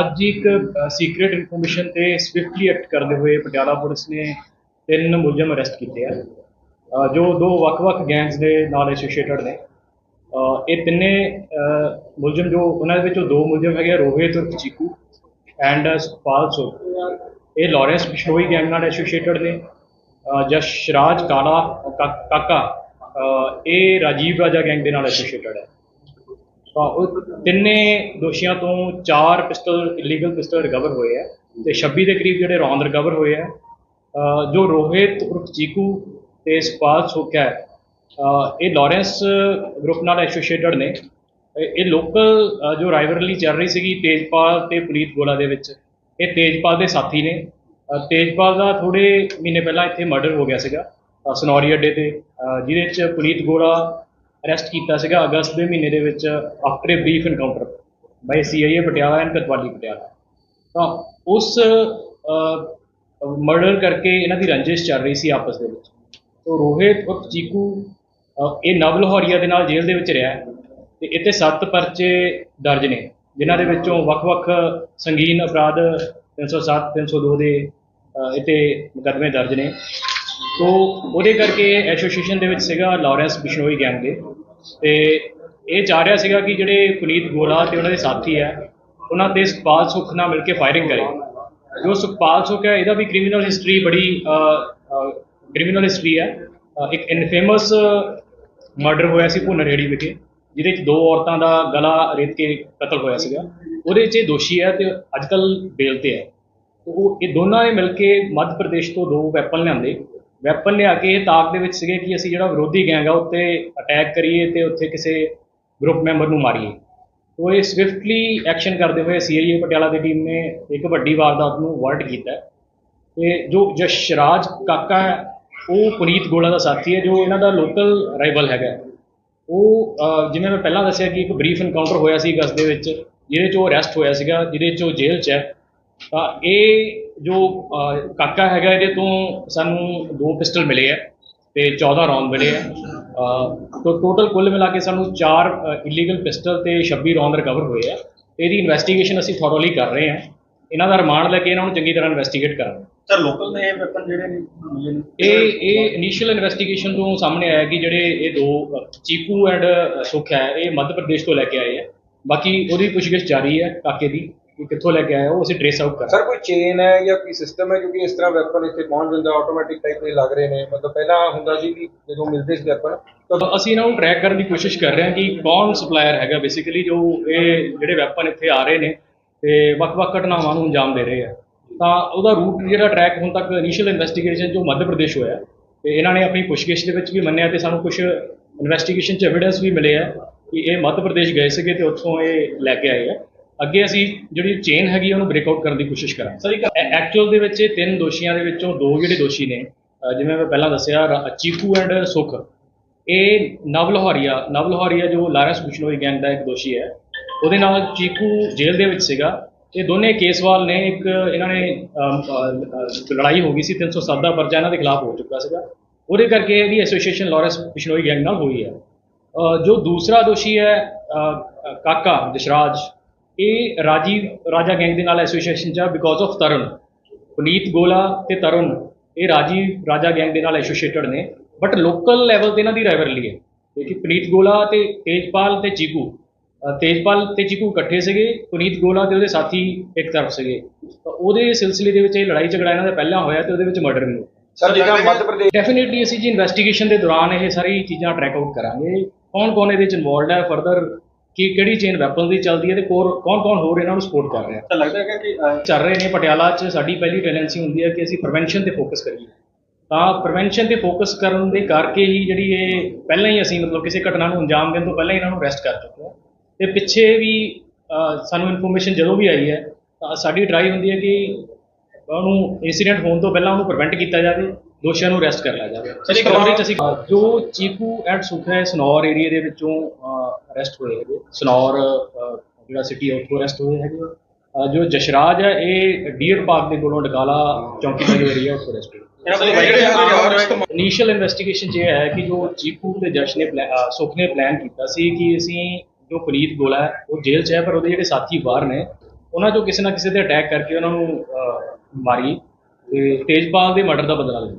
ਅੱਜ ਇੱਕ secret information ਤੇ ਸਵਿਫਟਲੀ ਐਕਟ ਕਰਦੇ ਹੋਏ ਪਟਿਆਲਾ ਪੁਲਿਸ ਨੇ ਤਿੰਨ ਮੁਲਜ਼ਮ ਅਰੈਸਟ ਕੀਤੇ ਆ। ਜੋ ਦੋ ਵੱਖ-ਵੱਖ ਗੈਂਗਸ ਦੇ ਨਾਲ ਐਸੋਸੀਏਟਡ ਨੇ। ਇਹ ਤਿੰਨੇ ਮੁਲਜ਼ਮ ਜੋ ਉਹਨਾਂ ਦੇ ਵਿੱਚੋਂ ਦੋ ਮੁਲਜ਼ਮ ਹੈਗੇ ਆ, ਰੋਹਿਤ ਉਰਫ ਚੀਕੂ ਐਂਡ ਸੁਖਪਾਲ ਸੋ ਇਹ ਲਾਰੈਂਸ ਬਿਸ਼ਨੋਈ ਗੈਂਗ ਨਾਲ ਐਸੋਸੀਏਟਡ ਨੇ। ਜਸ਼ਰਾਜ ਕਾਲਾ ਕਾ- ਕਾਕਾ ਇਹ ਰਾਜੀਵ ਰਾਜਾ ਗੈਂਗ ਦੇ ਨਾਲ ਐਸੋਸੀਏਟਡ ਹੈ। ਤਾਂ ਉਹ ਤਿੰਨੇ ਦੋਸ਼ੀਆਂ ਤੋਂ ਚਾਰ ਪਿਸਟਲ ਇਲੀਗਲ ਪਿਸਟਲ ਰਿਕਵਰ ਹੋਏ ਆ ਤੇ 26 ਦੇ ਕਰੀਬ ਜਿਹੜੇ ਰੌਂਦ ਰਿਕਵਰ ਹੋਏ ਆ ਜੋ ਰੋਹਿਤ ਉਰਫ ਚੀਕੂ ਤੇ ਸਪਾਲ ਸੁੱਖ ਇਹ ਲਾਰੈਂਸ ਗਰੁੱਪ ਨਾਲ ਐਸੋਸੀਏਟਡ ਨੇ। ਇਹ- ਲੋਕਲ ਜੋ ਰਾਈਵਰਲੀ ਚੱਲ ਰਹੀ ਸੀਗੀ ਤੇਜਪਾਲ ਤੇ ਪੁਨੀਤ ਗੋਲਾ ਦੇ ਵਿੱਚ ਇਹ ਤੇਜਪਾਲ ਦੇ ਸਾਥੀ ਨੇ। ਤੇਜਪਾਲ ਦਾ ਥੋੜੇ ਮਹੀਨੇ ਪਹਿਲਾਂ ਇੱਥੇ ਮਰਡਰ ਹੋ ਗਿਆ ਸੀਗਾ ਅ, ਸਨੌਰੀ ਅੱਡੇ ਤੇ ਜਿਹਦੇ ਵਿੱਚ ਪੁਨੀਤ ਗੋਲਾ ਅਰੈਸਟ ਕੀਤਾ ਸੀਗਾ ਅਗਸਤ ਦੇ ਮਹੀਨੇ ਦੇ ਵਿੱਚ after a brief encounter by CIA Patiala and Kotwali Patiala. ਤਾਂ ਉਸ ਮਰਡਰ ਕਰਕੇ ਇਹਨਾਂ ਦੀ ਰੰਜਿਸ਼ ਚੱਲ ਰਹੀ ਸੀ ਆਪਸ ਦੇ ਵਿੱਚ। ਤੋ ਰੋਹਿਤ ਉਰਫ ਚੀਕੂ ਇਹ ਨਵ ਲਾਹੌਰੀਆ ਦੇ ਨਾਲ ਜੇਲ੍ਹ ਦੇ ਵਿੱਚ ਰਿਹਾ ਹੈ ਤੇ ਇੱਥੇ ਸੱਤ ਪਰਚੇ ਦਰਜ ਨੇ, ਜਿਨ੍ਹਾਂ ਦੇ ਵਿੱਚੋਂ ਵੱਖ-ਵੱਖ ਸੰਗੀਨ ਅਪਰਾਧ 307 302 ਦੇ ਇੱਥੇ ਮੁਕੱਦਮੇ ਦਰਜ ਨੇ। ਤੋ ਉਹਦੇ ਕਰਕੇ ਐਸੋਸੀਏਸ਼ਨ ਦੇ ਵਿੱਚ ਸੀਗਾ ਲਾਰੈਂਸ ਬਿਸ਼ਨੋਈ ਗੈਂਗ ਦੇ। ਤੇ ਇਹ ਚਾਹ ਰਿਹਾ ਸੀਗਾ ਕਿ ਜਿਹੜੇ ਪੁਨੀਤ ਗੋਲਾ ਤੇ ਉਹਨਾਂ ਦੇ ਸਾਥੀ ਹੈ ਉਹਨਾਂ ਤੇ ਸੁਖਪਾਲ ਸੁੱਖ ਨਾਲ ਮਿਲ ਕੇ ਫਾਇਰਿੰਗ ਕਰੇ। ਜੋ ਸੁਖਪਾਲ ਸੁੱਖ ਹੈ ਇਹਦਾ ਵੀ ਕ੍ਰਿਮੀਨਲ ਹਿਸਟਰੀ ਬੜੀ ਕ੍ਰਿਮੀਨਲ ਹਿਸਟਰੀ ਹੈ ਇੱਕ ਇਨਫੇਮਸ ਮਰਡਰ ਹੋਇਆ ਸੀ ਭੁਨਰਹੇੜੀ ਵਿਖੇ, ਜਿਹਦੇ ਵਿੱਚ ਦੋ ਔਰਤਾਂ ਦਾ ਗਲਾ ਰੇਤ ਕੇ ਕਤਲ ਹੋਇਆ ਸੀਗਾ। ਉਹਦੇ 'ਚ ਇਹ ਦੋਸ਼ੀ ਹੈ ਤੇ ਅੱਜਕੱਲ ਬੇਲ ਤੇ ਹੈ ਉਹ, ਇਹ ਦੋਨਾਂ ਨੇ ਮਿਲ ਕੇ ਮੱਧ ਪ੍ਰਦੇਸ਼ ਤੋਂ ਦੋ ਵੈਪਨ ਲਿਆਂਦੇ। ਵੈਪਨ ਲਿਆ ਕੇ ਇਹ ਤਾਕ ਦੇ ਵਿੱਚ ਸੀਗੇ ਕਿ ਅਸੀਂ ਜਿਹੜਾ ਵਿਰੋਧੀ ਗੈਂਗ ਆ ਉੱਤੇ ਅਟੈਕ ਕਰੀਏ ਤੇ ਉੱਥੇ ਕਿਸੇ ਗਰੁੱਪ ਮੈਂਬਰ ਨੂੰ ਮਾਰੀਏ। ਉਹ ਇਹ ਸਵਿਫਟਲੀ ਐਕਸ਼ਨ ਕਰਦੇ ਹੋਏ ਸੀਆਈਏ ਪਟਿਆਲਾ ਦੀ ਟੀਮ ਨੇ ਇੱਕ ਵੱਡੀ ਵਾਰਦਾਤ ਨੂੰ ਵਰਟ ਕੀਤਾ। ਹੈ। ਤੇ ਜੋ ਜਸ਼ਰਾਜ ਕਾਕਾ ਹੈ, ਉਹ ਪੁਨੀਤ ਗੋਲਾ ਦਾ ਸਾਥੀ ਹੈ, ਜੋ ਇਹਨਾਂ ਦਾ ਲੋਕਲ ਰਾਈਵਲ ਹੈਗਾ। ਉਹ ਜਿਵੇਂ ਮੈਂ ਪਹਿਲਾਂ ਦੱਸਿਆ ਕਿ ਇੱਕ ਬਰੀਫ ਇਨਕਾਊਂਟਰ ਹੋਇਆ ਸੀ ਗਸ ਦੇ ਵਿੱਚ, ਜਿਹਦੇ 'ਚ ਉਹ ਅਰੈਸਟ ਹੋਇਆ ਸੀਗਾ, ਜਿਹਦੇ 'ਚ ਉਹ ਜੇਲ੍ਹ 'ਚ ਹੈ। ਤਾਂ ਇਹ ਜੋ ਕਾਕਾ ਹੈਗਾ ਇਹਦੇ ਤੋਂ ਸਾਨੂੰ ਦੋ ਪਿਸਟਲ ਮਿਲੇ ਆ ਤੇ 14 ਰੌਂਦ ਮਿਲੇ ਆ। ਤੋ ਟੋਟਲ ਕੁੱਲ ਮਿਲਾ ਕੇ ਸਾਨੂੰ 4 ਇਲੀਗਲ ਪਿਸਟਲ ਤੇ 26 ਰੌਂਦ ਰਿਕਵਰ ਹੋਏ ਆ। ਇਹਦੀ ਇਨਵੈਸਟੀਗੇਸ਼ਨ ਅਸੀਂ ਥੋਰੋਲੀ ਕਰ ਰਹੇ ਹਾਂ। ਇਹਨਾਂ ਦਾ ਰਿਮਾਂਡ ਲੈ ਕੇ ਇਹਨਾਂ ਨੂੰ ਚੰਗੀ ਤਰ੍ਹਾਂ ਇਨਵੈਸਟੀਗੇਟ ਕਰਾਂਗੇ। ਸਰ ਲੋਕਲ ਨੇ ਇਹ ਵੈਪਨ ਜਿਹੜੇ ਨੇ ਮਿਲੇ ਨੇ ਇਹ ਇਹ ਇਨੀਸ਼ੀਅਲ ਇਨਵੈਸਟੀਗੇਸ਼ਨ ਤੋਂ ਸਾਹਮਣੇ ਆਇਆ ਕਿ ਜਿਹੜੇ ਇਹ ਦੋ ਚੀਕੂ ਐਂਡ ਸੁਖ ਹੈ ਇਹ ਮੱਧ ਪ੍ਰਦੇਸ਼ ਤੋਂ ਲੈ ਕੇ ਆਏ ਆ। ਬਾਕੀ ਉਹਦੀ ਪੁੱਛਗਿੱਛ ਜਾਰੀ ਹੈ ਕਾਕੇ ਦੀ। ਕਿ ਕਿੱਥੋਂ ਲੈ ਕੇ ਆਇਆ ਉਹ ਅਸੀਂ ਟ੍ਰੇਸ ਆਊਟ ਕਰਾਂਗੇ ਸਰ ਕੋਈ ਚੇਨ ਹੈ ਜਾਂ ਕੋਈ ਸਿਸਟਮ ਹੈ? ਕਿਉਂਕਿ ਇਸ ਤਰ੍ਹਾਂ ਵੈਪਨ ਇੱਥੇ ਪਹੁੰਚ ਜਾਂਦਾ ਆਟੋਮੈਟਿਕ ਟਾਈਪ ਦੇ ਲੱਗ ਰਹੇ ਨੇ। ਮਤਲਬ ਪਹਿਲਾਂ ਹੁੰਦਾ ਸੀ ਕਿ ਜਦੋਂ ਮਿਲਦੇ ਸੀ ਵੈਪਨ ਤਾਂ ਤਾਂ ਅਸੀਂ ਇਹਨਾਂ ਨੂੰ ਟਰੈਕ ਕਰਨ ਦੀ ਕੋਸ਼ਿਸ਼ ਕਰ ਰਹੇ ਹਾਂ ਕਿ ਕੌਣ ਸਪਲਾਇਰ ਹੈਗਾ ਬੇਸਿਕਲੀ ਜੋ ਇਹ ਜਿਹੜੇ ਵੈਪਨ ਇੱਥੇ ਆ ਰਹੇ ਨੇ ਤੇ ਵੱਖ-ਵੱਖ ਘਟਨਾਵਾਂ ਨੂੰ ਅੰਜਾਮ ਦੇ ਰਹੇ ਆ। ਤਾਂ ਉਹਦਾ ਰੂਟ ਜਿਹੜਾ ਟਰੈਕ ਹੁਣ ਤੱਕ ਇਨੀਸ਼ੀਅਲ ਇਨਵੈਸਟੀਗੇਸ਼ਨ ਜੋ ਮੱਧ ਪ੍ਰਦੇਸ਼ ਹੋਇਆ ਤੇ ਇਹਨਾਂ ਨੇ ਆਪਣੀ ਪੁੱਛਗਿੱਛ ਦੇ ਵਿੱਚ ਵੀ ਮੰਨਿਆ ਤੇ ਸਾਨੂੰ ਕੁਝ ਇਨਵੈਸਟੀਗੇਸ਼ਨ ਚ ਐਵੀਡੈਂਸ ਵੀ ਮਿਲੇ ਆ ਕਿ ਇਹ ਮੱਧ ਪ੍ਰਦੇਸ਼ ਗਏ ਸੀਗੇ ਤੇ ਉੱਥੋਂ ਇਹ ਲੈ ਕੇ ਆਏ ਆ। ਅੱਗੇ ਅਸੀਂ ਜਿਹੜੀ ਚੇਨ ਹੈਗੀ ਉਹਨੂੰ ਬ੍ਰੇਕ ਆਊਟ ਕਰਨ ਦੀ ਕੋਸ਼ਿਸ਼ ਕਰਾਂ ਸਰ ਇੱਕ ਐਕਚੁਅਲ ਦੇ ਵਿੱਚ ਇਹ ਤਿੰਨ ਦੋਸ਼ੀਆਂ ਦੇ ਵਿੱਚੋਂ ਦੋ ਜਿਹੜੇ ਦੋਸ਼ੀ ਨੇ ਜਿਵੇਂ ਮੈਂ ਪਹਿਲਾਂ ਦੱਸਿਆ, ਰਾ- ਚੀਕੂ ਐਂਡ ਸੁਖ। ਇਹ ਨਵ ਲਾਹੌਰੀਆ ਨਵ ਲਾਹੌਰੀਆ ਜੋ ਲਾਰੈਂਸ ਬਿਸ਼ਨੋਈ ਗੈਂਗ ਦਾ ਇੱਕ ਦੋਸ਼ੀ ਹੈ, ਉਹਦੇ ਨਾਲ ਚੀਕੂ ਜੇਲ੍ਹ ਦੇ ਵਿੱਚ ਸੀਗਾ। ਇਹ ਦੋਨੇ ਕੇਸਵਾਲ ਨੇ, ਇੱਕ ਇਹਨਾਂ ਨੇ ਲੜਾਈ ਹੋ ਗਈ ਸੀ 307 ਦਾ ਪਰਚਾ, ਇਹਨਾਂ ਦੇ ਖਿਲਾਫ ਹੋ ਚੁੱਕਾ ਸੀਗਾ। ਉਹਦੇ ਕਰਕੇ ਇਹਦੀ ਐਸੋਸੀਏਸ਼ਨ ਲਾਰੈਂਸ ਬਿਸ਼ਨੋਈ ਗੈਂਗ ਨਾਲ ਹੋਈ ਹੈ। ਜੋ ਦੂਸਰਾ ਦੋਸ਼ੀ ਹੈ ਕਾਕਾ, ਜਸ਼ਰਾਜ ਇਹ ਰਾਜੀਵ ਰਾਜਾ ਗੈਂਗ ਦੇ ਨਾਲ ਐਸੋਸੀਏਸ਼ਨ ਚ ਬਿਕੋਜ਼ ਆਫ ਤਰੁਣ ਪੁਨੀਤ ਗੋਲਾ ਤੇ ਤਰੁਣ ਇਹ ਰਾਜੀਵ ਰਾਜਾ ਗੈਂਗ ਦੇ ਨਾਲ ਐਸੋਸੀਏਟਡ ਨੇ। ਬਟ ਲੋਕਲ ਲੈਵਲ ਤੇ ਇਹਨਾਂ ਦੀ ਰਾਈਵਲਰੀ ਹੈ। ਕਿਉਂਕਿ ਪੁਨੀਤ ਗੋਲਾ ਤੇ ਤੇਜਪਾਲ ਤੇ ਚੀਕੂ। ਤੇਜਪਾਲ ਤੇ ਚੀਕੂ ਇਕੱਠੇ ਸੀਗੇ ਪੁਨੀਤ ਗੋਲਾ ਤੇ ਉਹਦੇ ਸਾਥੀ ਇੱਕ ਤਰਫ ਸੀਗੇ। ਤਾਂ ਉਹਦੇ ਸਿਲਸਿਲੇ ਦੇ ਵਿੱਚ ਇਹ ਲੜਾਈ ਝਗੜਾ ਇਹਨਾਂ ਦਾ ਪਹਿਲਾਂ ਹੋਇਆ ਤੇ ਉਹਦੇ ਵਿੱਚ ਮਰਡਰ ਵੀ ਹੋਇਆ। ਸਰ ਜਿਹੜਾ ਮੱਧ ਪ੍ਰਦੇਸ਼ ਡੈਫੀਨਿਟਲੀ ਅਸੀਂ ਜੀ ਇਨਵੈਸਟੀਗੇਸ਼ਨ ਦੇ ਦੌਰਾਨ ਇਹ ਸਾਰੀ ਚੀਜ਼ਾਂ ਟਰੈਕ ਆਊਟ ਕਰਾਂਗੇ। ਕੌਣ ਕੌਣ ਇਹਦੇ ਵਿੱਚ ਇਨਵੋਲਡ ਹੈ ਫਰਦਰ ਕੀ ਕਿਹੜੀ ਚੇਨ ਵੈਪਨ ਦੀ ਚੱਲਦੀ ਹੈ ਤੇ ਕੌਣ ਕੌਣ ਹੋਰ ਇਹਨਾਂ ਨੂੰ ਸਪੋਰਟ ਕਰ ਰਿਹਾ ਤਾਂ ਲੱਗਦਾ ਹੈ ਕਿ ਚੱਲ ਰਹੇ ਨੇ ਪਟਿਆਲਾ 'ਚ ਸਾਡੀ ਪਹਿਲੀ ਟੈਂਡੈਂਸੀ ਹੁੰਦੀ ਹੈ ਕਿ ਅਸੀਂ ਪ੍ਰੀਵੈਂਸ਼ਨ ਤੇ ਫੋਕਸ ਕਰੀਏ। ਤਾਂ ਪ੍ਰੀਵੈਂਸ਼ਨ ਤੇ ਫੋਕਸ ਕਰਨ ਦੇ ਕਰਕੇ ਹੀ ਜਿਹੜੀ ਇਹ ਪਹਿਲਾਂ ਹੀ ਅਸੀਂ ਮਤਲਬ ਕਿਸੇ ਘਟਨਾ ਨੂੰ ਅੰਜਾਮ ਦੇਣ ਤੋਂ ਪਹਿਲਾਂ ਹੀ ਇਹਨਾਂ ਨੂੰ ਅਰੈਸਟ ਕਰ ਚੁੱਕੇ ਹਾਂ। ਤੇ ਪਿੱਛੇ ਵੀ ਸਾਨੂੰ ਇਨਫੋਰਮੇਸ਼ਨ ਜਦੋਂ ਵੀ ਆਈ ਹੈ ਤਾਂ ਸਾਡੀ ਟਰਾਈ ਹੁੰਦੀ ਹੈ ਕਿ ਉਹਨੂੰ ਇਨਸੀਡੈਂਟ ਹੋਣ ਤੋਂ ਪਹਿਲਾਂ ਉਹਨੂੰ ਪ੍ਰੀਵੈਂਟ ਕੀਤਾ ਜਾਵੇ ਦੋਸ਼ੀਆਂ ਨੂੰ ਅਰੈਸਟ ਕਰ ਲਿਆ ਜਾਵੇ। ਸਰ, ਇੱਕ 'ਚ ਅਸੀਂ ਜੋ ਚੀਕੂ ਐਂਡ ਸੁਖ ਹੈ ਸਨੌਰ ਏਰੀਆ ਦੇ ਵਿੱਚੋਂ ਅਰੈਸਟ ਹੋਏ ਹੈਗੇ। ਸਨੌਰ ਜਿਹੜਾ ਸਿਟੀ ਹੈ ਉੱਥੋਂ ਅਰੈਸਟ ਹੋਏ ਹੈਗੇ। ਜੋ ਜਸ਼ਰਾਜ ਹੈ ਇਹ ਡੀਅਰ ਪਾਰਕ ਦੇ ਕੋਲੋਂ ਡਕਾਲਾ ਚੌਂਕੀ ਦਾ ਏਰੀਆ ਉੱਥੋਂ ਅਰੈਸਟ ਹੋਏ। ਇਨੀਸ਼ੀਅਲ ਇਨਵੈਸਟੀਗੇਸ਼ਨ ਇਹ ਹੈ ਕਿ ਜੋ ਚੀਕੂ ਤੇ ਜਸ਼ ਨੇ ਸੁਖ ਨੇ ਪਲਾਨ ਕੀਤਾ ਸੀ ਕਿ ਅਸੀਂ ਜੋ ਪੁਨੀਤ ਗੋਲਾ ਹੈ ਉਹ ਜੇਲ੍ਹ 'ਚ ਹੈ ਪਰ ਉਹਦੇ ਜਿਹੜੇ ਸਾਥੀ ਬਾਹਰ ਨੇ ਉਹਨਾਂ ਚੋਂ ਕਿਸੇ ਨਾ ਕਿਸੇ ਤੇ ਅਟੈਕ ਕਰਕੇ ਉਹਨਾਂ ਨੂੰ ਮਾਰੀ ਤੇ ਤੇਜਪਾਲ ਦੇ ਮਰਡਰ ਦਾ ਬਦਲਾ ਲਿਆ।